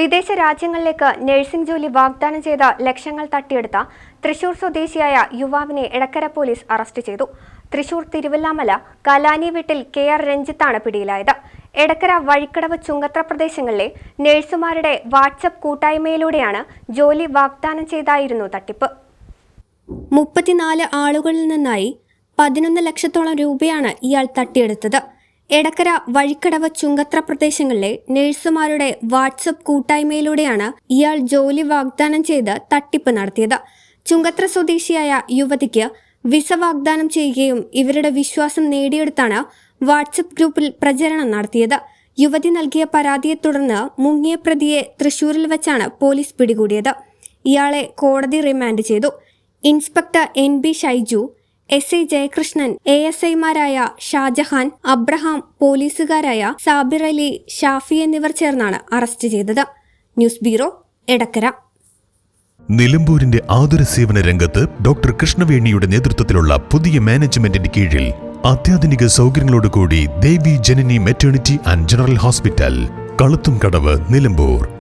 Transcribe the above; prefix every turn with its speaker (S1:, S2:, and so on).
S1: വിദേശ രാജ്യങ്ങളിലേക്ക് നഴ്സിംഗ് ജോലി വാഗ്ദാനം ചെയ്ത ലക്ഷങ്ങൾ തട്ടിയെടുത്ത തൃശൂർ സ്വദേശിയായ യുവാവിനെ എടക്കര പോലീസ് അറസ്റ്റ് ചെയ്തു. തൃശൂർ തിരുവല്ലാമല കലാനി വീട്ടിൽ കെ ആർ രഞ്ജിത്താണ് പിടിയിലായത്. എടക്കര വഴിക്കടവ് ചുങ്കത്ര പ്രദേശങ്ങളിലെ നഴ്സുമാരുടെ വാട്സപ്പ് കൂട്ടായ്മയിലൂടെയാണ് ജോലി വാഗ്ദാനം ചെയ്തായിരുന്നു തട്ടിപ്പ്. മുപ്പത്തിനാല് ആളുകളിൽ നിന്നായി പതിനൊന്ന് ലക്ഷത്തോളം രൂപയാണ് ഇയാൾ തട്ടിയെടുത്തത്. എടക്കര വഴിക്കടവ് ചുങ്കത്ര പ്രദേശങ്ങളിലെ നഴ്സുമാരുടെ വാട്സപ്പ് കൂട്ടായ്മയിലൂടെയാണ് ഇയാൾ ജോലി വാഗ്ദാനം ചെയ്ത് തട്ടിപ്പ് നടത്തിയത്. ചുങ്കത്ര സ്വദേശിയായ യുവതിക്ക് വിസ വാഗ്ദാനം ചെയ്യുകയും ഇവരുടെ വിശ്വാസം നേടിയെടുത്താണ് വാട്സപ്പ് ഗ്രൂപ്പിൽ പ്രചരണം നടത്തിയത്. യുവതി നൽകിയ പരാതിയെ തുടർന്ന് മുങ്ങിയ പ്രതിയെ തൃശൂരിൽ വെച്ചാണ് പോലീസ് പിടികൂടിയത്. ഇയാളെ കോടതി റിമാൻഡ് ചെയ്തു. Inspector N B Shaiju S. I Jayakrishnan A. S. ഐമാരായ ഷാജഹാൻ അബ്രഹാം പോലീസുകാരായ സാബിർ അലി ഷാഫി എന്നിവർ ചേർന്നാണ് അറസ്റ്റ് ചെയ്തത്. News bureau Edakkara.
S2: നിലമ്പൂരിന്റെ ആതുര സേവന രംഗത്ത് ഡോക്ടർ കൃഷ്ണവേണിയുടെ നേതൃത്വത്തിലുള്ള പുതിയ മാനേജ്മെന്റിന്റെ കീഴിൽ അത്യാധുനിക സൗകര്യങ്ങളോടുകൂടി Devi Janani maternity and general hospital Kaluthum Kadavu Nilambur.